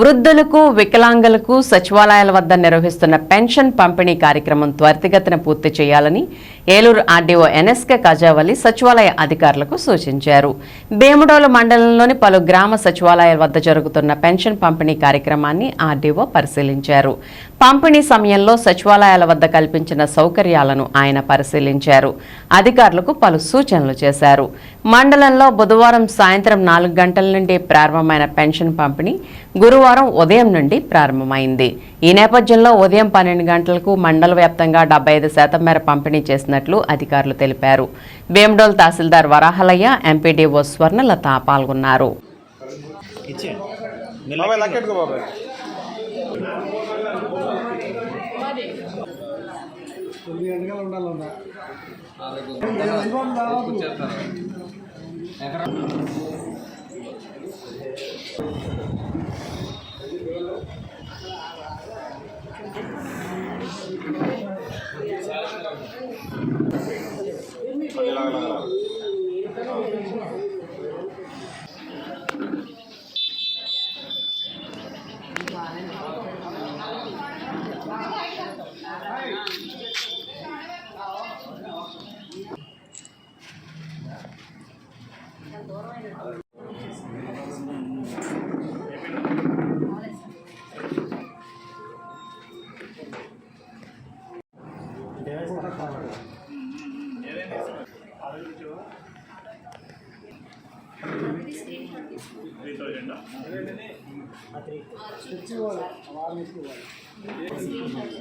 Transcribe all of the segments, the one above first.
వృద్ధులకు వికలాంగులకు సచివాలయాల వద్ద నిర్వహిస్తున్న పెన్షన్ పంపిణీ కార్యక్రమం త్వరితగతిన పూర్తి చేయాలని ఏలూరు ఆర్డీఓ ఎన్ఎస్కే కాజావలి సచివాలయ అధికారులకు సూచించారు. భీముడోలు మండలంలోని పలు గ్రామ సచివాలయాల వద్ద జరుగుతున్న పెన్షన్ పంపిణీ కార్యక్రమాన్ని ఆర్డీఓ పరిశీలించారు. పంపిణీ సమయంలో సచివాలయాల వద్ద కల్పించిన సౌకర్యాలను ఆయన పరిశీలించారు. అధికారులకు పలు సూచనలు చేశారు. మండలంలో బుధవారం సాయంత్రం నాలుగు గంటల నుండి ప్రారంభమైన పెన్షన్ పంపిణీ గురువారం ఉదయం నుండి ప్రారంభమైంది. ఈ నేపథ్యంలో ఉదయం పన్నెండు గంటలకు మండల వ్యాప్తంగా డెబ్బై ఐదు శాతం మేర పంపిణీ చేసినట్లు అధికారులు తెలిపారు. వేమడోల్ తహసీల్దార్ వరాహలయ్య ఎంపీడీఓ స్వర్ణలత పాల్గొన్నారు. ఇచ్చేయండి బాబాయ్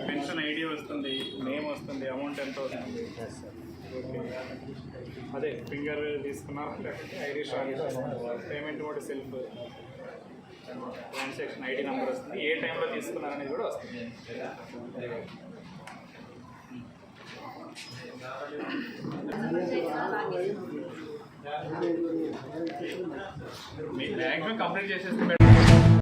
పెన్షన్ ఐడి వస్తుంది నేమ్ వస్తుంది అమౌంట్ ఎంత వస్తుంది? ఓకే. అదే ఫింగర్ తీసుకున్నారా? లేకపోతే ఐడి షాట్ పేమెంట్ కూడా సెల్ఫ్ ట్రాన్సాక్షన్ ఐడి నెంబర్ వస్తుంది. ఏ టైంలో తీసుకున్నారనేది కూడా వస్తుంది. మ్యాక్సిమం కంప్లీట్ చేసేస్తే.